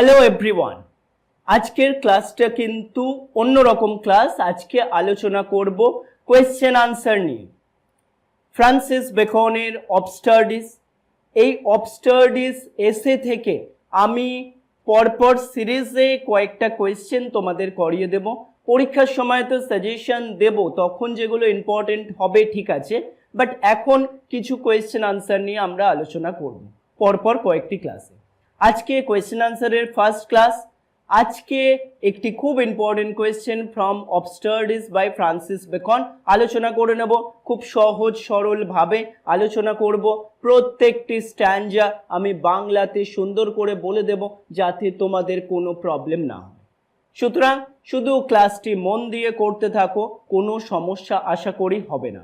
Hello everyone আজকের ক্লাসটা কিন্তু অন্যরকম ক্লাস আজকে আলোচনা করব কোয়েশ্চেন আনসার নিয়ে। ফ্রান্সিস বেকনের অবস্টার্ডিস এই অবস্টার্ডিস এসে থেকে আমি পরপর সিরিজে কয়েকটা কোয়েশ্চেন তোমাদের করিয়ে দেব। পরীক্ষার সময় তো সাজেশন দেব, তখন যেগুলো ইম্পর্টেন্ট হবে, ঠিক আছে। বাট এখন কিছু কোয়েশ্চেন আনসার নিয়ে আমরা আলোচনা করব। পরপর কয়েকটি ক্লাসে আজকে কোয়েশ্চেন আনসারের ফার্স্ট ক্লাস আজকে একটি খুব important question from of studies by Francis Bacon আলোচনা করে নেব খুব সহজ সরল ভাবে আলোচনা করব। প্রত্যেকটি স্ট্যান্ডা আমি বাংলাতে সুন্দর করে বলে দেব যাতে তোমাদের কোনো প্রবলেম না হয়। সুতরাং শুধু ক্লাসটি মন দিয়ে করতে থাকো, কোনো সমস্যা আশা করি হবে না।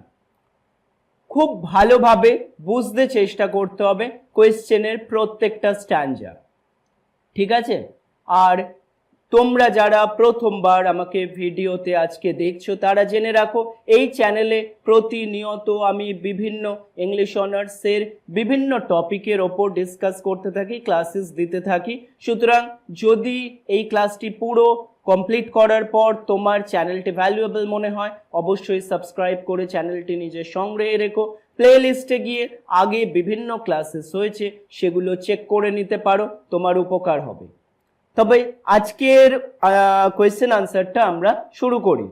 খুব ভালোভাবে বুঝতে চেষ্টা করতে হবে কোয়েশ্চেনের প্রত্যেকটা স্ট্যান্ডা ঠিক আছে? আর তোমরা যারা প্রথমবার আমাকে ভিডিওতে আজকে দেখছ, তারা জেনে রাখো, এই চ্যানেলে প্রতিনিয়ত আমি বিভিন্ন ইংলিশ অনার্সের বিভিন্ন টপিকের ওপর ডিসকাস করতে থাকি ক্লাসেস দিতে থাকি। সুতরাং যদি এই ক্লাসটি পুরো কমপ্লিট করার পর তোমার চ্যানেলটি ভ্যালুয়েবল মনে হয়, অবশ্যই সাবস্ক্রাইব করে চ্যানেলটি নিজের সংগ্রহে রেখো। প্লে লিস্টে গিয়ে আগে বিভিন্ন ক্লাসেস হয়েছে, সেগুলো চেক করে নিতে পারো, তোমার উপকার হবে। তবে আজকের কোয়েশ্চেন আনসারটা আমরা শুরু করি।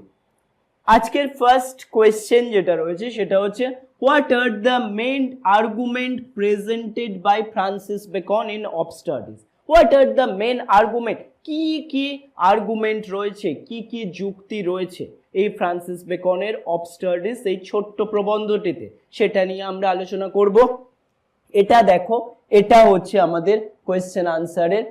আজকের ফার্স্ট কোয়েশ্চেন যেটা রয়েছে, সেটা হচ্ছে what are the main argument presented by Francis Bacon in of studies what are the main argument কি কি আর্গুমেন্ট রয়েছে? কি কি যুক্তি রয়েছে? এই ফ্রান্সিস বেকনের অফ স্টাডিজ এই ছোট্ট প্রবন্ধটিতে। সেটা নিয়ে আমরা আলোচনা করব। এটা দেখো, এটা হচ্ছে আমাদের কোয়েশ্চেন আনসারের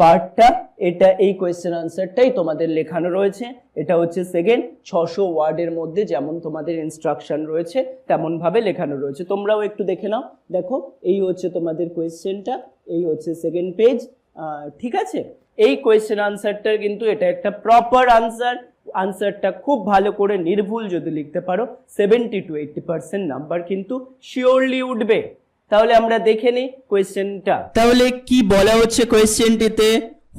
পার্টটা এটা, এই কোয়েশ্চেন আনসারটাই তোমাদের লেখানো রয়েছে। এটা হচ্ছে সেকেন্ড ছশো ওয়ার্ডের মধ্যে যেমন তোমাদের ইনস্ট্রাকশন রয়েছে তেমন ভাবে লেখানো রয়েছে। তোমরাও একটু দেখে নাও। দেখো, এই হচ্ছে তোমাদের কোয়েশ্চেনটা এই হচ্ছে সেকেন্ড পেজ ঠিক আছে? এই কোয়েশ্চেন আনসারটার কিন্তু এটা একটা প্রপার আনসার আনসারটা খুব ভালো করে নির্ভুল যদি লিখতে পারো seventy two eighty percent number কিন্তু শিওরলি উঠবে। তাহলে আমরা দেখে নিই কোয়েশ্চেনটা তাহলে কি বলা হচ্ছে কোয়েশ্চেনটিতে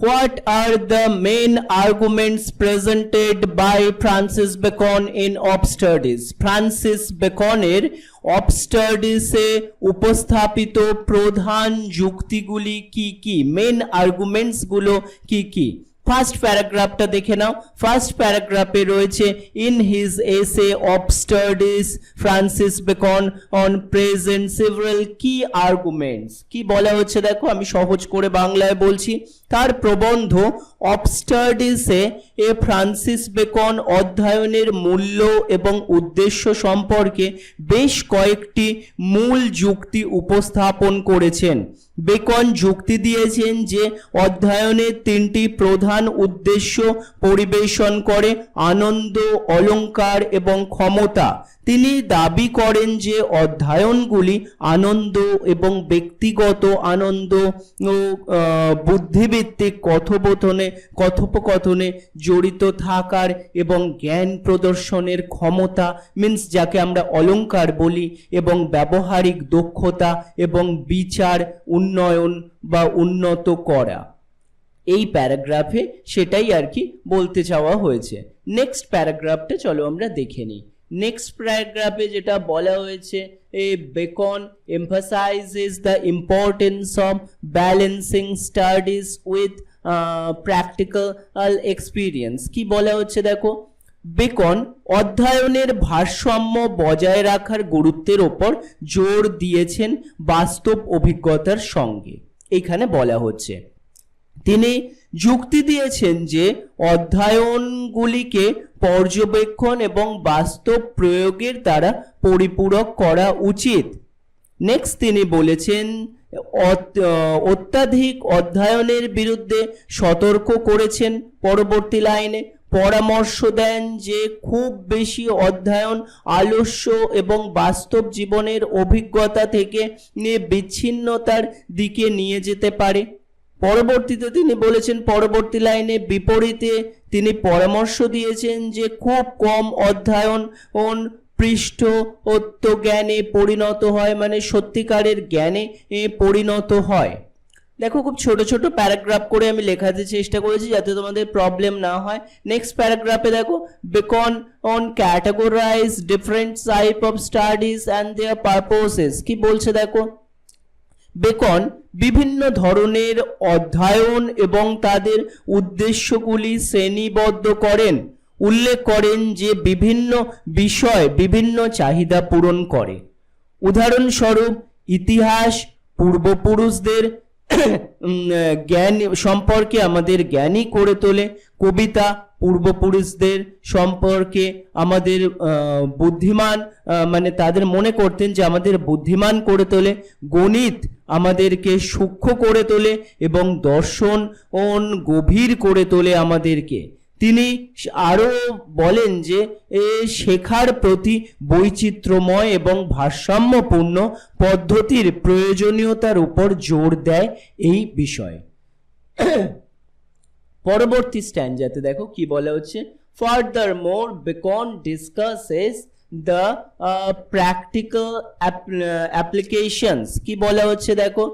what are the main arguments presented by Francis Bacon in of studies Francis বেকনের অবস্টাডিসে উপস্থাপিত প্রধান যুক্তিগুলি কি কি? মেন আর্গুমেন্টসগুলো কি কি? ফার্স্ট প্যারাগ্রাফটা দেখে নাও। ফার্স্ট প্যারাগ্রাফে রয়েছে in his essay of studies Francis Bacon on present several কি আর্গুমেন্টস কি বলা হচ্ছে দেখো, আমি সহজ করে বাংলায় বলছি। তার প্রবন্ধ অফ স্টাডিজে এ ফ্রান্সিস বেকন অধ্যয়নের মূল্য এবং উদ্দেশ্য সম্পর্কে বেশ কয়েকটি মূল যুক্তি উপস্থাপন করেছেন। বেকন যুক্তি দিয়েছেন যে অধ্যয়নের তিনটি প্রধান উদ্দেশ্য পরিবেশন করে আনন্দ অলংকার এবং ক্ষমতা। তিনি দাবি করেন যে অধ্যয়নগুলি আনন্দ এবং ব্যক্তিগত আনন্দ ও বুদ্ধিভিত্তিক কথোপথনে কথোপকথনে জড়িত থাকার এবং জ্ঞান প্রদর্শনের ক্ষমতা মিন্স যাকে আমরা অলংকার বলি, এবং ব্যবহারিক দক্ষতা এবং বিচার, উন্নয়ন বা উন্নত করা। এই প্যারাগ্রাফে সেটাই আর কি বলতে চাওয়া হয়েছে। নেক্সট প্যারাগ্রাফটা চলো আমরা দেখে নিই। নেক্সট প্যারাগ্রাফে যেটা বলা হয়েছে, এ Bacon emphasizes the importance of balancing studies with practical experience কি বলা হচ্ছে দেখো? বেকন অধ্যয়নের ভারসাম্য বজায় রাখার গুরুত্বের ওপর জোর দিয়েছেন বাস্তব অভিজ্ঞতার সঙ্গে। এখানে বলা হচ্ছে। তিনি যুক্তি দিয়েছেন যে অধ্যয়নগুলিকে পর্যবেক্ষণ এবং বাস্তব প্রয়োগের দ্বারা পরিপূরক করা উচিত। নেক্সট তিনি বলেছেন অত্যাধিক অধ্যয়নের বিরুদ্ধে সতর্ক করেছেন পরবর্তী লাইনে, পরামর্শ দেন যে খুব বেশি অধ্যয়ন আলস্য এবং বাস্তব জীবনের অভিজ্ঞতা থেকে বিচ্ছিন্নতার দিকে নিয়ে যেতে পারে। পরবর্তীতে তিনি বলেছেন, পরবর্তী লাইনে বিপরীতে তিনি পরামর্শ দিয়েছেন যে খুব কম অধ্যয়ন পৃষ্ঠ জ্ঞানে পরিণত হয় মানে সত্যিকারের জ্ঞানে পরিণত হয়। দেখো, খুব ছোট ছোট প্যারাগ্রাফ করে আমি লেখাতে চেষ্টা করেছি যাতে তোমাদের প্রবলেম না হয়। নেক্সট প্যারাগ্রাফে দেখো Bacon on categorize different type of studies and their purposes কি বলছে দেখো? বেকন বিভিন্ন ধরনের অধ্যয়ন এবং তাদের উদ্দেশ্যগুলি শ্রেণীবদ্ধ করেন। উল্লেখ করেন যে বিভিন্ন বিষয় বিভিন্ন চাহিদা পূরণ করে। উদাহরণস্বরূপ, ইতিহাস, পূর্বপুরুষদের জ্ঞান সম্পর্কে আমাদের জ্ঞানী করে তোলে। কবিতা, পূর্বপুরুষদের সম্পর্কে আমাদের বুদ্ধিমান মানে তাদের মনে করতেন যে আমাদের বুদ্ধিমান করে তোলে। গণিত আমাদেরকে সূক্ষ্ম করে তোলে এবং দর্শন গভীর করে তোলে আমাদেরকে। তিনি আরও বলেন যে শেখার প্রতি বৈচিত্র্যময় এবং ভারসাম্যপূর্ণ পদ্ধতির প্রয়োজনীয়তার উপর জোর দেয় এই বিষয়ে। পরবর্তী স্ট্যান্ডাতে দেখো কি বলা হচ্ছে। Furthermore Bacon discusses the practical applications কি বলা হচ্ছে দেখো?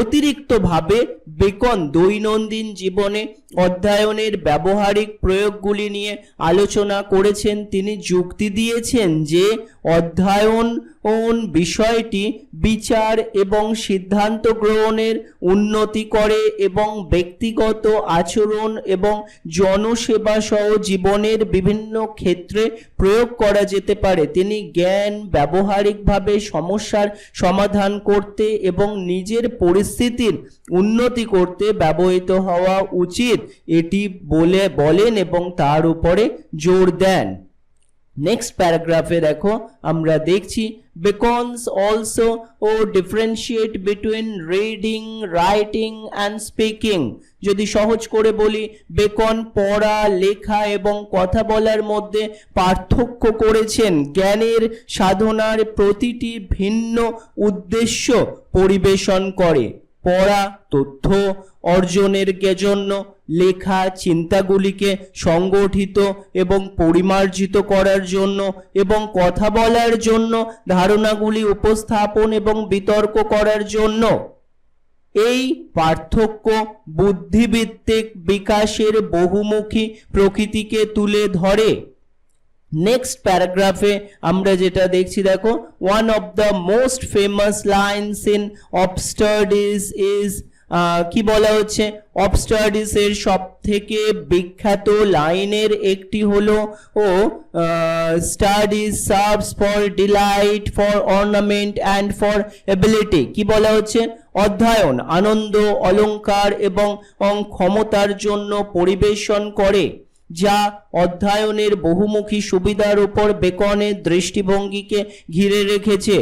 অতিরিক্তভাবে বেকন দৈনন্দিন জীবনে অধ্যয়নের ব্যবহারিক প্রয়োগগুলি নিয়ে আলোচনা করেছেন। তিনি যুক্তি দিয়েছেন যে অধ্যয়ন ওন বিষয়টি বিচার এবং সিদ্ধান্ত গ্রহণের উন্নতি করে এবং ব্যক্তিগত আচরণ এবং জনসেবা সহ জীবনের বিভিন্ন ক্ষেত্রে প্রয়োগ করা যেতে পারে? তিনি জ্ঞান, ব্যবহারিকভাবে সমস্যার সমাধান করতে এবং নিজের পরিস্থিতির উন্নতি করতে ব্যবহৃত হওয়া উচিত। এটি বলে, বলেন এবং তার উপরে জোর দেন। নেক্সট প্যারাগ্রাফে দেখো, আমরা দেখছি Bacon's also O differentiate between reading writing and speaking যদি সহজ করে বলি, বেকন পড়া, লেখা এবং কথা বলার মধ্যে পার্থক্য করেছেন জ্ঞানের সাধনার প্রতিটি ভিন্ন উদ্দেশ্য পরিবেশন করে। পড়া, তথ্য অর্জনের জন্য লেখা চিন্তাগুলিকে সংগঠিত এবং পরিমার্জিত করার জন্য এবং কথা বলার জন্য, ধারণাগুলি উপস্থাপন এবং বিতর্ক করার জন্য। এই পার্থক্য বুদ্ধিভিত্তিক বিকাশের বহুমুখী প্রকৃতিকে তুলে ধরে। নেক্সট প্যারাগ্রাফে আমরা যেটা দেখছি, দেখো one of the most famous lines in of studies is কি বলা হচ্ছে? অবস্টাডিজ এর সব থেকে বিখ্যাত লাইনের একটি হলো, ও study serves for delight for ornament and for ability কি বলা হচ্ছে? অধ্যয়ন, আনন্দ অলংকার এবং এবং ক্ষমতার জন্য পরিবেশন করে। যা অধ্যয়নের বহুমুখী সুবিধার উপর বেকনের দৃষ্টিভঙ্গিকে ঘিরে রেখেছে।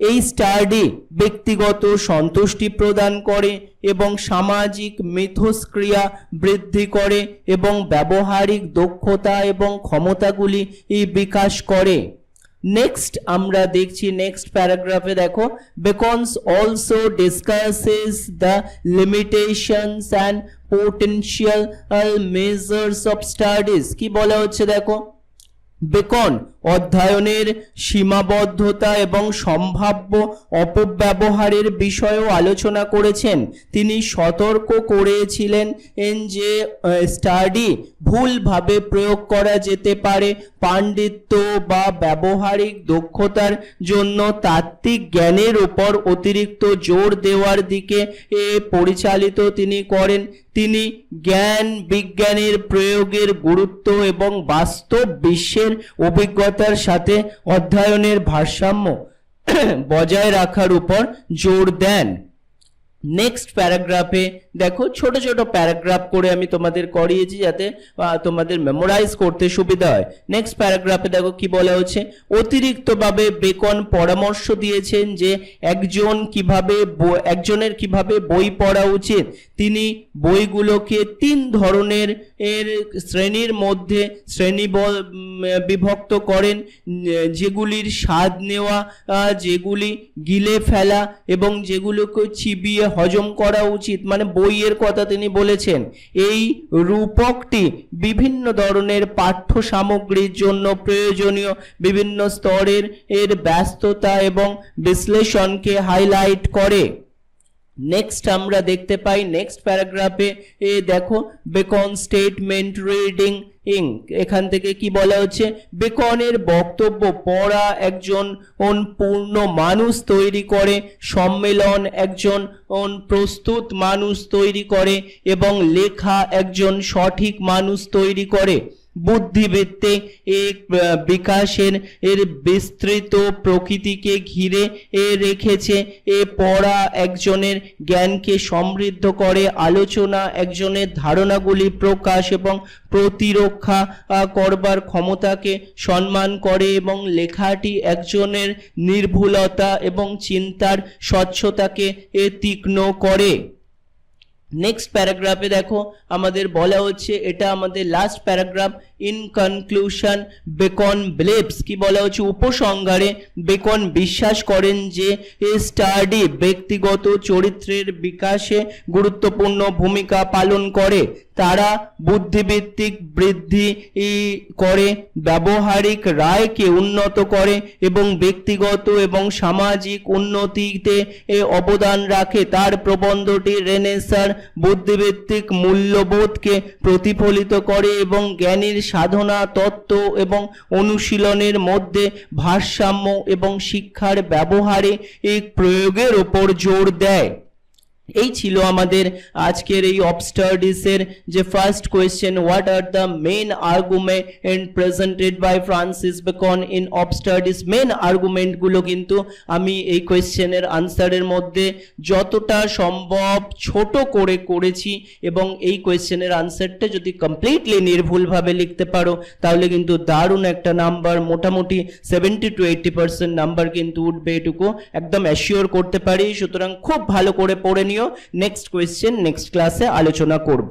এই স্টাডি ব্যক্তিগত সন্তুষ্টি প্রদান করে এবং সামাজিক মিথস্ক্রিয়া বৃদ্ধি করে এবং ব্যবহারিক দক্ষতা এবং ক্ষমতাগুলি বিকাশ করে। নেক্সট আমরা দেখছি নেক্সট প্যারাগ্রাফে দেখো। Bacon's also discusses the limitations and potential measures of studies কি বলা হচ্ছে দেখো? বেকন অধ্যয়নের সীমাবদ্ধতা এবং সম্ভাব্য অপব্যবহারের বিষয়েও আলোচনা করেছেন। তিনি সতর্ক করেছিলেন যে স্টাডি ভুলভাবে প্রয়োগ করা যেতে পারে। পাণ্ডিত্য বা ব্যবহারিক দক্ষতার জন্য তাত্ত্বিক জ্ঞানের উপর অতিরিক্ত জোর দেওয়ার দিকে এ, পরিচালিত তিনি করেন। তিনি জ্ঞান বিজ্ঞানের প্রয়োগের গুরুত্ব এবং বাস্তব বিশ্বের অভিজ্ঞতার সাথে অধ্যয়নের ভারসাম্য বজায় রাখার উপর জোর দেন। নেক্সট প্যারাগ্রাফে দেখো, ছোট ছোট প্যারাগ্রাফ করে আমি তোমাদের করিয়েছি যাতে তোমাদের মেমোরাইজ করতে সুবিধা হয়। নেক্সট প্যারাগ্রাফে দেখো কি বলা হচ্ছে, অতিরিক্তভাবে বেকন পরামর্শ দিয়েছেন যে একজন কীভাবে একজনের কীভাবে বই পড়া উচিত। তিনি বইগুলোকে তিন ধরনের এর শ্রেণির মধ্যে শ্রেণি বিভক্ত করেন, যেগুলির স্বাদ নেওয়া যেগুলি গিলে ফেলা এবং যেগুলোকে চিবিয়ে হজম করা উচিত। মানে বইয়ের কথা তিনি বলেছেন, এই রূপকটি বিভিন্ন ধরনের পাঠ্য সামগ্রীর জন্য প্রয়োজনীয়, বিভিন্ন স্তরের এর ব্যস্ততা এবং বিশ্লেষণকে হাইলাইট করে। নেক্সট আমরা দেখতে পাই নেক্সট প্যারাগ্রাফে এ দেখো বেকন স্টেটমেন্ট রিডিং ইং এখান থেকে কি বলা হচ্ছে? বেকনের বক্তব্য পড়া একজন পূর্ণ মানুষ তৈরি করে, সম্মেলন একজন প্রস্তুত মানুষ তৈরি করে, এবং লেখা একজন সঠিক মানুষ তৈরি করে। বুদ্ধিবৃত্তে বিকাশের এর বিস্তৃত প্রকৃতিকে ঘিরে এ রেখেছে। এ পড়া একজনের জ্ঞানকে সমৃদ্ধ করে, আলোচনা একজনের ধারণাগুলি প্রকাশ এবং প্রতিরক্ষা করবার ক্ষমতাকে সম্মান করে এবং লেখাটি একজনের নির্ভুলতা এবং চিন্তার স্বচ্ছতাকে এ তীক্ষ্ণ করে। নেক্সট প্যারাগ্রাফে দেখো, আমাদের বলা হচ্ছে, এটা আমাদের last paragraph in conclusion Bacon believes কি বলা হচ্ছে, উপসংহারে বেকন বিশ্বাস করেন যে স্টাডি ব্যক্তিগত চরিত্রের বিকাশে গুরুত্বপূর্ণ ভূমিকা পালন করে। তারা বুদ্ধিভিত্তিক বৃদ্ধি করে, ব্যবহারিক রায়কে উন্নত করে এবং ব্যক্তিগত এবং সামাজিক উন্নতিতে অবদান রাখে। তার প্রবন্ধটি রেনেসার বুদ্ধিভিত্তিক মূল্যবোধকে প্রতিফলিত করে এবং জ্ঞানীর সাধনা তত্ত্ব এবং অনুশীলনের মধ্যে ভারসাম্য এবং শিক্ষার ব্যবহারে এই প্রয়োগের ওপর জোর দেয়। এই ছিল আমাদের আজকের এই অবস্টাডিসের যে first question what are the main argument presented by Francis Bacon in of studies main আর্গুমেন্টগুলো কিন্তু আমি এই কোয়েশ্চেনের আনসারের মধ্যে যতটা সম্ভব ছোট করে করেছি এবং এই কোয়েশ্চেনের আনসারটা যদি কমপ্লিটলি নির্ভুলভাবে লিখতে পারো, তাহলে কিন্তু দারুণ একটা নাম্বার মোটামুটি seventy two eighty percent number কিন্তু উঠবে এটুকু একদম অ্যাসিওর করতে পারি। সুতরাং খুব ভালো করে পড়ে নিও। নেক্সট কোয়েশ্চেন নেক্সট ক্লাসে আলোচনা করব।